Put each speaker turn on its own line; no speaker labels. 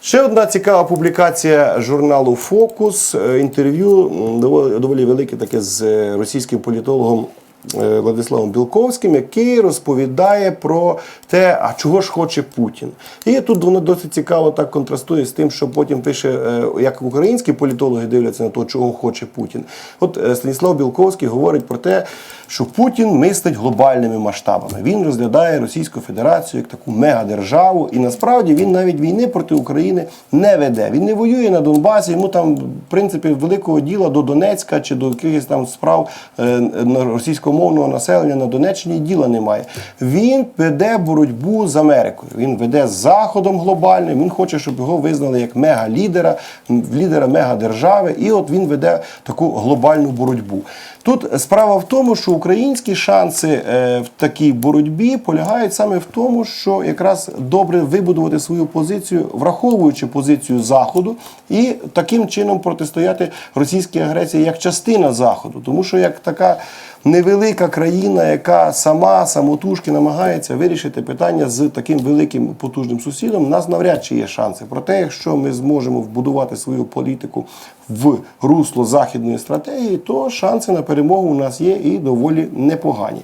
Ще одна цікава публікація журналу Фокус. Е, Інтерв'ю доволі, велике таке з е, російським політологом Владиславом Білковським, який розповідає про те, а чого ж хоче Путін. І тут воно досить цікаво так контрастує з тим, що потім пише, е, як українські політологи дивляться на те, чого хоче Путін. От е, Станіслав Білковський говорить про те, що Путін мислить глобальними масштабами. Він розглядає Російську Федерацію як таку мегадержаву, і насправді він навіть війни проти України не веде. Він не воює на Донбасі. Йому там, в принципі, великого діла до Донецька чи до якихось там справ е, на російськомовного населення на Донеччині діла немає. Він веде боротьбу з Америкою. Він веде з Заходом глобальним. Він хоче, щоб його визнали як мегалідера, лідера мегадержави. І от він веде таку глобальну боротьбу. Тут справа в тому, що українські шанси е, в такій боротьбі полягають саме в тому, що якраз добре вибудувати свою позицію, враховуючи позицію Заходу, і таким чином протистояти російській агресії як частина Заходу, тому що як така. Невелика країна, яка сама самотужки намагається вирішити питання з таким великим потужним сусідом, у нас навряд чи є шанси. Проте, якщо ми зможемо вбудувати свою політику в русло західної стратегії, то шанси на перемогу у нас є і доволі непогані.